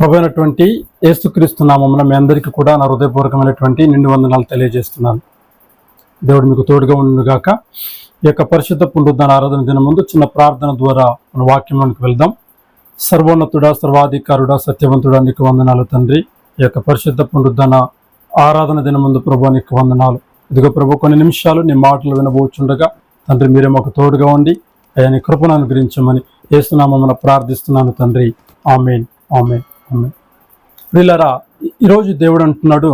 ప్రభైనటువంటి ఏసుక్రీస్తు నామమున మీ అందరికీ కూడా నా హృదయపూర్వకమైనటువంటి నిండు వందనాలు తెలియజేస్తున్నాను. దేవుడు మీకు తోడుగా ఉండుగాక ఈ యొక్క పరిశుద్ధ పునరుద్ధాన ఆరాధన దినం ముందు చిన్న ప్రార్థన ద్వారా మన వాక్యంలోనికి వెళ్దాం. సర్వోన్నతుడా సర్వాధికారుడా సత్యవంతుడా నీకు వందనాలు తండ్రి. ఈ యొక్క పరిశుద్ధ పునరుద్ధాన ఆరాధన దినం ముందు ప్రభు నీకు వందనాలు. ఇదిగో ప్రభు కొన్ని నిమిషాలు నీ మాటలు వినబోచుండగా తండ్రి మీరే మాకు తోడుగా ఉండి అయ్యా నీ కృపను అనుగ్రహించమని ఏసునామమున ప్రార్థిస్తున్నాను తండ్రి. ఆమెన్. ఆమెన్. వీళ్ళరా ఈరోజు దేవుడు అంటున్నాడు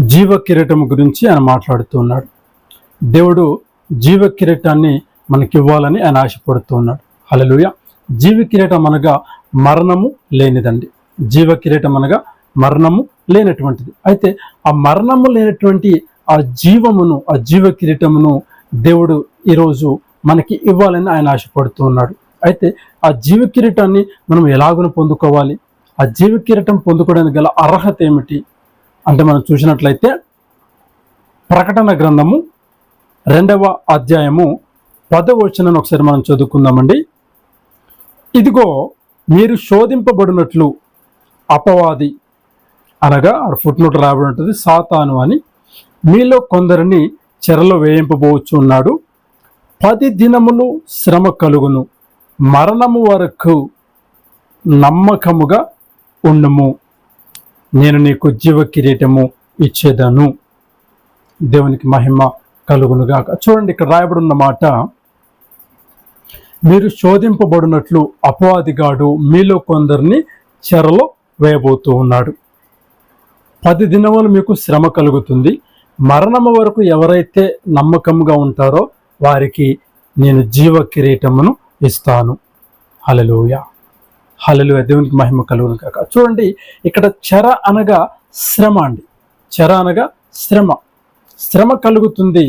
జీవ కిరీటం గురించి ఆయన మాట్లాడుతూ ఉన్నాడు దేవుడు జీవ కిరీటాన్ని మనకి ఇవ్వాలని ఆయన ఆశపడుతూ ఉన్నాడు అలలుయ జీవ కిరీటం అనగా మరణము లేనిదండి. జీవ కిరీటం అనగా మరణము లేనటువంటిది. అయితే ఆ మరణము లేనటువంటి ఆ జీవమును ఆ జీవ కిరీటమును దేవుడు ఈరోజు మనకి ఇవ్వాలని ఆయన ఆశపడుతూ ఉన్నాడు అయితే ఆ జీవ కిరీటాన్ని మనం ఎలాగున పొందుకోవాలి? ఆ జీవ కిరీటం పొందుకోవడానికి గల అర్హత ఏమిటి? అంటే మనం చూసినట్లయితే ప్రకటన గ్రంథము రెండవ అధ్యాయము పదవ ఒకసారి మనం చదువుకుందామండి. ఇదిగో మీరు శోధింపబడినట్లు అపవాది అనగా ఫుట్ నోట్ రాబడి ఉంటుంది సాతాను అని మీలో కొందరిని చెరలో వేయింపబోవచ్చు ఉన్నాడు పది దినములు శ్రమ కలుగును. మరణము వరకు నమ్మకముగా ఉండము నేను నీకు జీవ కిరీటము ఇచ్చేదను. దేవునికి మహిమ కలుగునుగాక. చూడండి ఇక్కడ రాయబడి ఉన్న మాట మీరు శోధింపబడినట్లు అపవాదిగాడు మీలో కొందరిని చెరలో వేయబోతూ ఉన్నాడు. పది దినములు మీకు శ్రమ కలుగుతుంది. మరణము వరకు ఎవరైతే నమ్మకంగా ఉంటారో వారికి నేను జీవ కిరీటమును ఇస్తాను. హలలోయ హలలోయ దేవునికి మహిమ కలుగును కాక చూడండి ఇక్కడ చెర అనగా శ్రమ అండి. చెర అనగా శ్రమ. శ్రమ కలుగుతుంది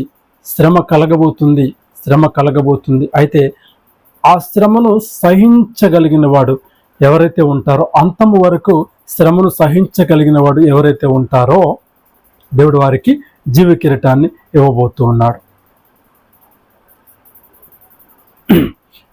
శ్రమ కలగబోతుంది శ్రమ కలగబోతుంది. అయితే ఆ శ్రమను సహించగలిగిన వాడు ఎవరైతే ఉంటారో అంతము వరకు శ్రమను సహించగలిగిన వాడు ఎవరైతే ఉంటారో దేవుడు వారికి జీవ కిరటాన్ని ఇవ్వబోతూ ఉన్నాడు.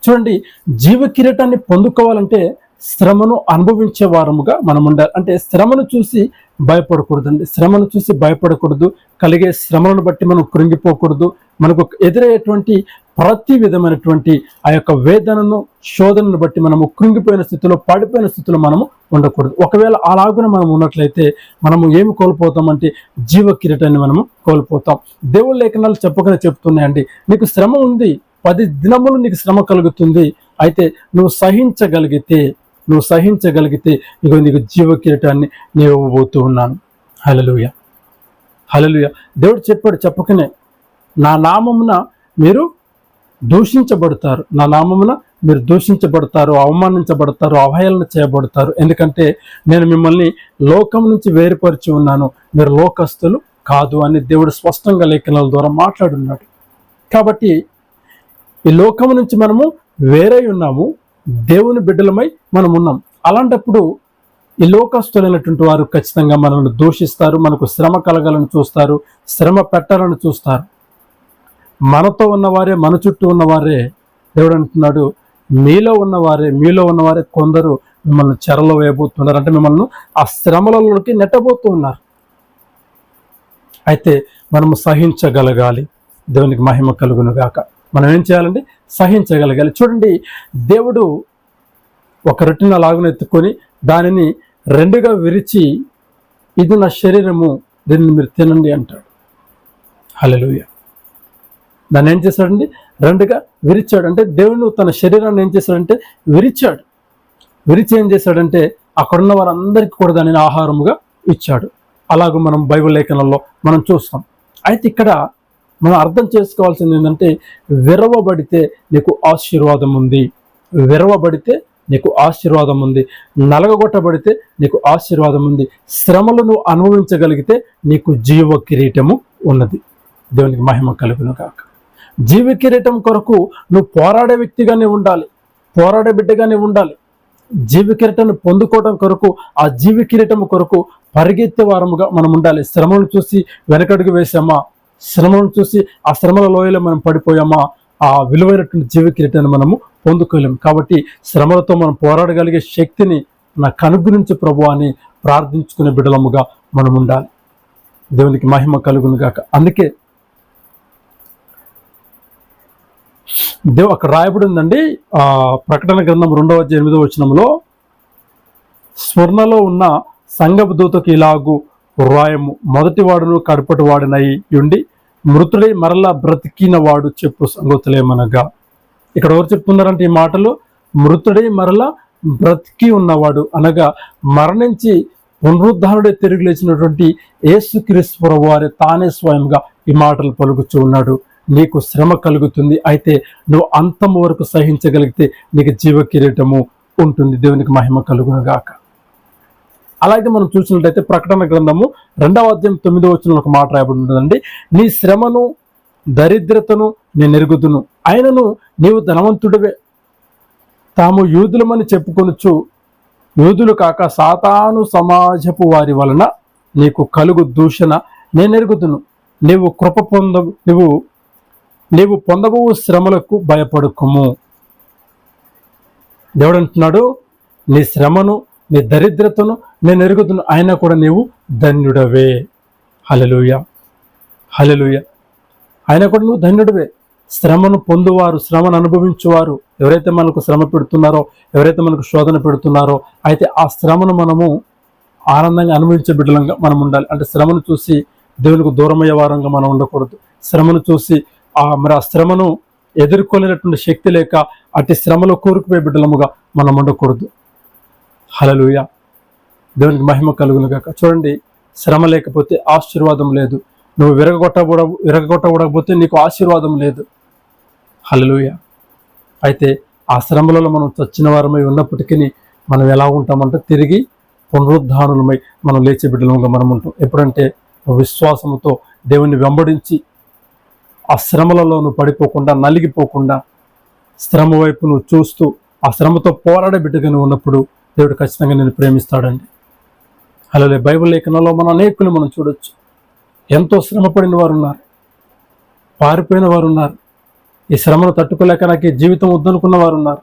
చూడండి జీవ కిరీటాన్ని పొందుకోవాలంటే శ్రమను అనుభవించే వారముగా మనం ఉండాలి. అంటే శ్రమను చూసి భయపడకూడదండి. శ్రమను చూసి భయపడకూడదు. కలిగే శ్రమలను బట్టి మనం కృంగిపోకూడదు. మనకు ఎదురయ్యేటువంటి ప్రతి విధమైనటువంటి ఆ యొక్క వేదనను శోధనను బట్టి మనము కృంగిపోయిన స్థితిలో పడిపోయిన స్థితిలో మనము ఉండకూడదు. ఒకవేళ అలాగున మనం ఉన్నట్లయితే మనము ఏమి కోల్పోతామంటే జీవ కిరీటాన్ని మనము కోల్పోతాం. దేవుళ్ళ లేఖనాలు చెప్పకనే చెప్తున్నాయండి. నీకు శ్రమ ఉంది పది దినములు నీకు శ్రమ కలుగుతుంది. అయితే నువ్వు సహించగలిగితే నువ్వు సహించగలిగితే ఇగో నీకు జీవ కిరీటాన్ని నేను ఇవ్వబోతూ ఉన్నాను. హలలుయ హలలుయ దేవుడు చెప్పాడు చెప్పకనే నా నామమున మీరు దూషించబడతారు. నా నామమున మీరు దూషించబడతారు అవమానించబడతారు అవహేళన చేయబడతారు. ఎందుకంటే నేను మిమ్మల్ని లోకం నుంచి వేరుపరిచి ఉన్నాను. మీరు లోకస్తులు కాదు అని దేవుడు స్పష్టంగా లేఖనాల ద్వారా మాట్లాడున్నాడు. కాబట్టి ఈ లోకం నుంచి మనము వేరే ఉన్నాము. దేవుని బిడ్డలమై మనం ఉన్నాం అలాంటప్పుడు ఈ లోకస్తులైనటువంటి వారు ఖచ్చితంగా మనల్ని దూషిస్తారు మనకు శ్రమ కలగాలని చూస్తారు శ్రమ పెట్టాలని చూస్తారు. మనతో ఉన్నవారే మన చుట్టూ ఉన్నవారే దేవుడు అంటున్నాడు మీలో ఉన్నవారే మీలో ఉన్నవారే కొందరు మిమ్మల్ని చెరలో వేయబోతున్నారు. అంటే మిమ్మల్ని ఆ శ్రమలలోకి నెట్టబోతూ ఉన్నారు అయితే మనము సహించగలగాలి. దేవునికి మహిమ కలుగును గాక మనం ఏం చేయాలండి సహించగలగాలి. చూడండి దేవుడు ఒక రొట్టెను లాగునెత్తుకొని ఎత్తుకొని దానిని రెండుగా విరిచి ఇది నా శరీరము దీన్ని మీరు తినండి అంటాడు. హల్లెలూయ. దాన్ని ఏం చేశాడండి? రెండుగా విరిచాడు. అంటే దేవుడు తన శరీరాన్ని ఏం చేశాడంటే విరిచాడు. విరిచి ఏం చేశాడంటే అక్కడున్న వారందరికీ కూడా దానిని ఆహారముగా ఇచ్చాడు. అలాగ మనం బైబిల్ లేఖనంలో మనం చూస్తాం. అయితే ఇక్కడ మనం అర్థం చేసుకోవాల్సింది ఏంటంటే విరవబడితే నీకు ఆశీర్వాదం ఉంది. విరవబడితే నీకు ఆశీర్వాదం ఉంది. నలగగొట్టబడితే నీకు ఆశీర్వాదం ఉంది. శ్రమలు నువ్వు అనుభవించగలిగితే నీకు జీవ కిరీటము ఉన్నది. దేవునికి మహిమ కలుగును కాక జీవ కిరీటం కొరకు నువ్వు పోరాడే వ్యక్తిగానే ఉండాలి. పోరాడే బిడ్డగానే ఉండాలి. జీవ కిరీటాన్ని పొందుకోవడం కొరకు ఆ జీవ కిరీటం కొరకు పరిగెత్తే వారముగా మనం ఉండాలి. శ్రమను చూసి వెనకడుగు వేసామా శ్రమను చూసి ఆ శ్రమల లోయలో మనం పడిపోయామా? ఆ విలువైనటువంటి జీవ కిరీటాన్ని మనము పొందుకోలేము. కాబట్టి శ్రమలతో మనం పోరాడగలిగే శక్తిని నాకు అనుగ్రహించి ప్రభు అని ప్రార్థించుకునే బిడలముగా మనం ఉండాలి. దేవునికి మహిమ కలుగును గాక. అందుకే దేవు అక్కడ రాయబడి ఉందండి. ప్రకటన గ్రంథం రెండవ ఎనిమిదవ వచనంలో స్వర్ణలో ఉన్న సంగపు దూతకు ఇలాగు రాయము. మొదటి వాడును కడపటి వాడినై ఉండి మృతుడై మరలా బ్రతికిన వాడు చెప్పు సంగతులేమనగా. ఇక్కడ ఎవరు చెప్తున్నారంటే ఈ మాటలు? మృతుడై మరలా బ్రతికి ఉన్నవాడు అనగా మరణించి పునరుద్ధారుడే తిరిగి లేచినటువంటి యేసుక్రీశ్వర వారి తానే స్వయంగా ఈ మాటలు పలుకుచూ ఉన్నాడు. నీకు శ్రమ కలుగుతుంది అయితే నువ్వు అంతం వరకు సహించగలిగితే నీకు జీవ కిరీటము ఉంటుంది. దేవునికి మహిమ కలుగునుగాక. అలాగే మనం చూసినట్లయితే ప్రకటన గ్రంథము రెండవ అధ్యాయం తొమ్మిదో వచ్చిన ఒక మాట రాయబడి ఉంటుందండి. నీ శ్రమను దరిద్రతను నేను ఎరుగుదును ఆయనను నీవు ధనవంతుడివే. తాము యూదులమని చెప్పుకొనుచు యూదులు కాక సాతాను సమాజపు వారి వలన నీకు కలుగు దూషణ నేను ఎరుగుదును నీవు కృప పొంద నువ్వు నీవు పొందబో శ్రమలకు భయపడుకుము. దేవుడు అంటున్నాడు నీ శ్రమను నీ దరిద్రతను నేను ఎరుగుతున్నా అయినా కూడా నీవు ధన్యుడవే. హలలుయ హలలుయ అయినా కూడా నువ్వు ధన్యుడివే. శ్రమను పొందువారు శ్రమను అనుభవించువారు. ఎవరైతే మనకు శ్రమ పెడుతున్నారో ఎవరైతే మనకు శోధన పెడుతున్నారో అయితే ఆ శ్రమను మనము ఆనందంగా అనుభవించే బిడ్డలంగా మనం ఉండాలి. అంటే శ్రమను చూసి దేవునికి దూరమయ్యే వారంగా మనం ఉండకూడదు. శ్రమను చూసి ఆ మరి ఆ శ్రమను ఎదుర్కొనేటటువంటి శక్తి లేక అట్టి శ్రమలో కూరుకుపోయే బిడ్డలముగా మనం ఉండకూడదు. హలలుయ దేవునికి మహిమ కలుగును చూడండి శ్రమ లేకపోతే ఆశీర్వాదం లేదు. నువ్వు విరగొట్టబడ విరగొట్టబడకపోతే నీకు ఆశీర్వాదం లేదు. హలలుయ అయితే ఆ శ్రమలలో మనం చచ్చిన వారమై ఉన్నప్పటికీ మనం ఎలా ఉంటామంటే తిరిగి పునరుద్ధానులమై మనం లేచే బిడ్డలంగా మనం ఉంటాం. ఎప్పుడంటే విశ్వాసముతో దేవుని వెంబడించి ఆ శ్రమలలో నువ్వు పడిపోకుండా నలిగిపోకుండా శ్రమ వైపు నువ్వు చూస్తూ ఆ శ్రమతో పోరాడే బిడ్డగా నువ్వు ఉన్నప్పుడు దేవుడు ఖచ్చితంగా నేను ప్రేమిస్తాడండి. అలాగే బైబిల్ లేఖనంలో మన అనేకులు మనం చూడొచ్చు. ఎంతో శ్రమపడిన వారు ఉన్నారు పారిపోయిన వారు ఉన్నారు ఈ శ్రమను తట్టుకోలేక నాకు ఈ జీవితం వద్దనుకున్న వారు ఉన్నారు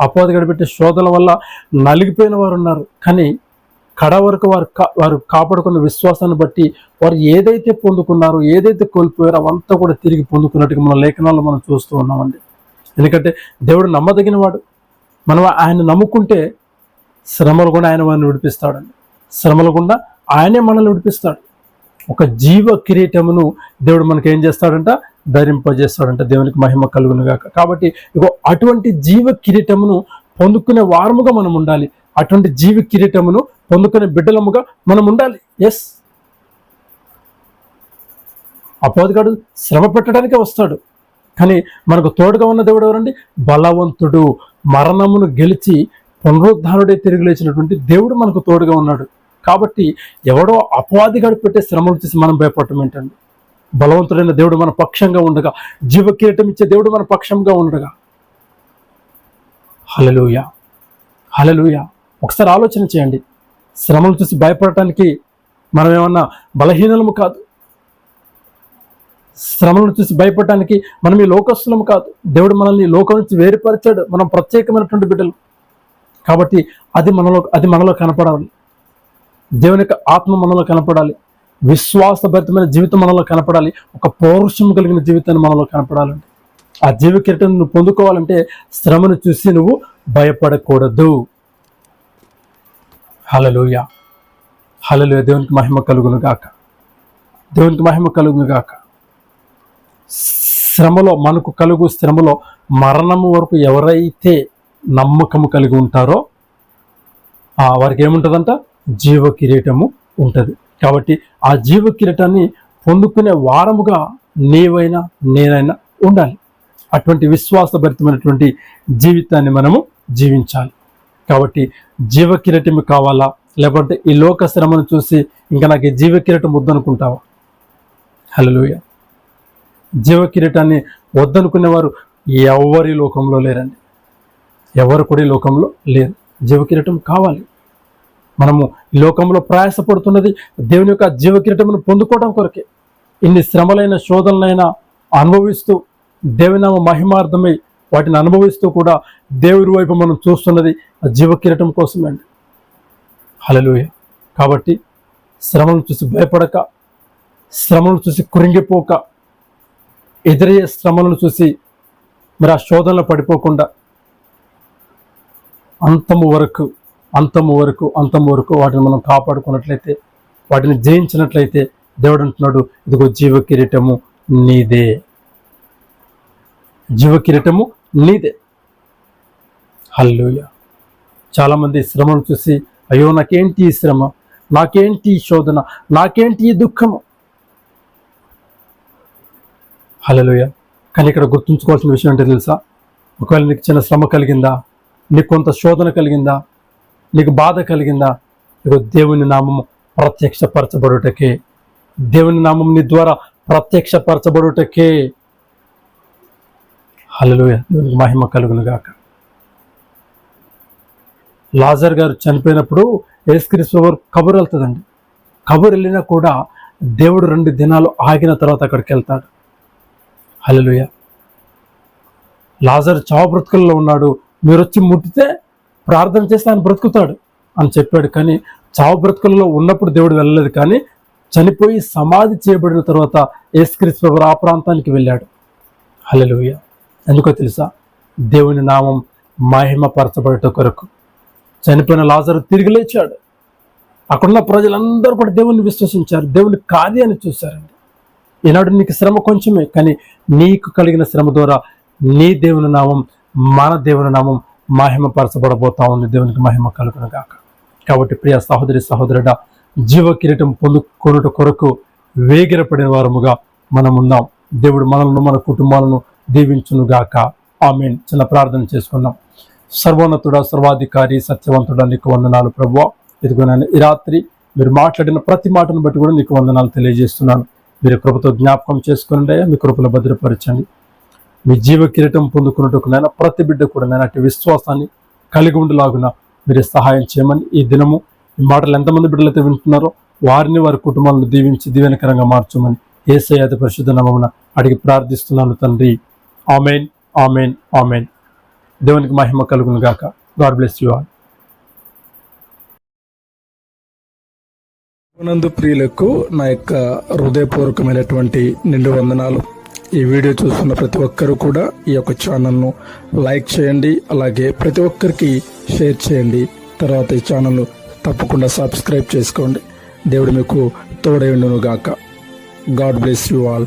అపోది గడిపెట్టే శోధన వల్ల నలిగిపోయిన వారు ఉన్నారు కానీ కడ వరకు వారు కా- వారు కాపాడుకున్న విశ్వాసాన్ని బట్టి వారు ఏదైతే పొందుకున్నారో ఏదైతే కోల్పోయారో అవంతా కూడా తిరిగి పొందుకున్నట్టుగా మన లేఖనాల్లో మనం చూస్తూ ఉన్నామండి. ఎందుకంటే దేవుడు నమ్మదగిన వాడు మనం ఆయన నమ్ముకుంటే శ్రమలు కూడా ఆయన మనల్ని విడిపిస్తాడండి. శ్రమలు గుండా ఆయనే మనల్ని విడిపిస్తాడు. ఒక జీవ కిరీటమును దేవుడు మనకి ఏం చేస్తాడంట? ధరింపజేస్తాడంట. దేవునికి మహిమ కలుగునుగాక కాబట్టి ఇగో అటువంటి జీవ కిరీటమును పొందుకునే వారముగా మనం ఉండాలి. అటువంటి జీవ కిరీటమును పొందుకునే బిడ్డలముగా మనం ఉండాలి. ఎస్ అపోదిగాడు శ్రమ పెట్టడానికే వస్తాడు. కానీ మనకు తోడుగా ఉన్న దేవుడు ఎవరండి? బలవంతుడు. మరణమును గెలిచి పునరుద్ధారుడే తిరిగి లేచినటువంటి దేవుడు మనకు తోడుగా ఉన్నాడు. కాబట్టి ఎవడో అపవాదిగాడు పెట్టే శ్రమలు చూసి మనం భయపడటం ఏంటండి? బలవంతుడైన దేవుడు మన పక్షంగా ఉండగా జీవ కిరీటం ఇచ్చే దేవుడు మన పక్షంగా ఉండగా. హలలుయ హలలుయ ఒకసారి ఆలోచన చేయండి. శ్రమలు చూసి భయపడటానికి మనం ఏమన్నా బలహీనలము కాదు. శ్రమలను చూసి భయపడటానికి మనం ఈ లోకస్తులము కాదు. దేవుడు మనల్ని లోకం నుంచి వేరుపరిచాడు. మనం ప్రత్యేకమైనటువంటి బిడ్డలు. కాబట్టి అది మనలో అది మనలో కనపడాలి. దేవుని యొక్క ఆత్మ మనలో కనపడాలి. విశ్వాసభరితమైన జీవితం మనలో కనపడాలి. ఒక పౌరుషం కలిగిన జీవితాన్ని మనలో కనపడాలండి. ఆ జీవ కిరీటం నువ్వు పొందుకోవాలంటే శ్రమను చూసి నువ్వు భయపడకూడదు. హలలోయ హలలోయ దేవునికి మహిమ కలుగును గాక. దేవునికి మహిమ కలుగును గాక. శ్రమలో మనకు కలుగు శ్రమలో మరణము వరకు ఎవరైతే నమ్మకము కలిగి ఉంటారో ఆ వారికి ఏముంటుందంట? జీవ కిరీటము ఉంటుంది. కాబట్టి ఆ జీవ కిరీటాన్ని పొందుకునే వారముగా నీవైనా నేనైనా ఉండాలి. అటువంటి విశ్వాసభరితమైనటువంటి జీవితాన్ని మనము జీవించాలి. కాబట్టి జీవ కిరీటం కావాలా? లేకపోతే ఈ లోక శ్రమను చూసి ఇంకా నాకు ఈ జీవ కిరీటం వద్దనుకుంటావా? హలోయ జీవ కిరీటాన్ని వద్దనుకునేవారు ఎవరి లోకంలో లేరండి? ఎవరు కూడా ఈ లోకంలో లేరు. జీవకిరీటం కావాలి. మనము ఈ లోకంలో ప్రయాసపడుతున్నది దేవుని యొక్క జీవకిరీటమును పొందుకోవడం కొరకే. ఇన్ని శ్రమలైన శోధనలైనా అనుభవిస్తూ దేవినామ మహిమార్థమై వాటిని అనుభవిస్తూ కూడా దేవుడి వైపు మనం చూస్తున్నది ఆ జీవ కోసమే అండి. హలలుయ కాబట్టి శ్రమను చూసి భయపడక శ్రమను చూసి కురింగిపోక ఎదురయ్యే శ్రమలను చూసి మరి ఆ శోధనలో పడిపోకుండా అంతము వరకు అంతము వరకు అంతము వరకు వాటిని మనం కాపాడుకున్నట్లయితే వాటిని జయించినట్లయితే దేవుడు అంటున్నాడు ఇదిగో జీవ కిరీటము నీదే. జీవ కిరీటము నీదే. హల్లుయ చాలామంది శ్రమను చూసి అయ్యో నాకేంటి ఈ శ్రమ? నాకేంటి ఈ శోధన? నాకేంటి ఈ దుఃఖము? హలోయ కానీ ఇక్కడ గుర్తుంచుకోవాల్సిన విషయం ఏంటో తెలుసా? ఒకవేళ నీకు చిన్న శ్రమ కలిగిందా? నీకు కొంత శోధన కలిగిందా? నీకు బాధ కలిగిందా? ఇక దేవుని నామము ప్రత్యక్షపరచబడుటకే. దేవుని నామం నీ ద్వారా ప్రత్యక్షపరచబడుటకే. హలోయ మహిమ కలుగును గాక లాజర్ గారు చనిపోయినప్పుడు యేసుక్రీస్తు వారు కబురు వెళ్తుందండి కబురు వెళ్ళినా కూడా దేవుడు రెండు దినాలు ఆగిన తర్వాత అక్కడికి వెళ్తాడు. హలలుయ లాజర్ చావు బ్రతుకుల్లో ఉన్నాడు. మీరు వచ్చి ముట్టితే ప్రార్థన చేస్తే ఆయన బ్రతుకుతాడు అని చెప్పాడు. కానీ చావు బ్రతుకులలో ఉన్నప్పుడు దేవుడు వెళ్ళలేదు. కానీ చనిపోయి సమాధి చేయబడిన తర్వాత ఏసుక్రీస్తు వారు ఆ ప్రాంతానికి వెళ్ళాడు. హలలుయ ఎందుకో తెలుసా? దేవుని నామం మహిమపరచబడట కొరకు. చనిపోయిన లాజరు తిరిగి లేచాడు. అక్కడున్న ప్రజలందరూ కూడా దేవుణ్ణి విశ్వసించారు. దేవుని కార్యాన్ని చూశారండి. ఈనాడు నీకు శ్రమ కొంచెమే కానీ నీకు కలిగిన శ్రమ ద్వారా నీ దేవుని నామం మన దేవుని నామం మహిమపరచబడబోతా ఉంది. దేవునికి మహిమ కలుగును గాక. కాబట్టి ప్రియ సహోదరి సహోదరుడ జీవ కిరీటం పొందుకొనుట కొరకు వేగిరపడిన వారముగా మనం ఉన్నాం దేవుడు మనల్ని మన కుటుంబాలను దీవించును గాక. ఆమె చిన్న ప్రార్థన చేసుకున్నాం సర్వోన్నతుడ సర్వాధికారి సత్యవంతుడ నీకు వందనాలు ప్రభు ఇదిగో నేను ఈ రాత్రి మీరు మాట్లాడిన ప్రతి మాటను బట్టి కూడా నీకు వందనాలు తెలియజేస్తున్నాను. మీరు కృపతో జ్ఞాపకం చేసుకుని మీ కృపలో భద్రపరచండి. మీ జీవ కిరీటం పొందుకున్నట్టుకు నైనా ప్రతి బిడ్డ కూడా నేను అటు విశ్వాసాన్ని కలిగి ఉండలాగున మీరు సహాయం చేయమని ఈ దినము ఈ మాటలు ఎంతమంది బిడ్డలైతే వింటున్నారో వారిని వారి కుటుంబాలను దీవించి దీవెనకరంగా మార్చమని ఏసై పరిశుద్ధ నామమున అడిగి ప్రార్థిస్తున్నాను తండ్రి. Amen amen amen. దేవునికి మహిమ కలుగును గాక. God bless you all. నందు ప్రియులకు నా యొక్క హృదయపూర్వకమైనటువంటి నిండు వందనాలు. ఈ వీడియో చూస్తున్న ప్రతి ఒక్కరూ కూడా ఈ యొక్క ఛానల్ను లైక్ చేయండి అలాగే ప్రతి ఒక్కరికి షేర్ చేయండి. తర్వాత ఈ ఛానల్ను తప్పకుండా సబ్స్క్రైబ్ చేసుకోండి. దేవుడు మీకు తోడైండును గాక గాడ్ బ్లెస్ యూ ఆల్.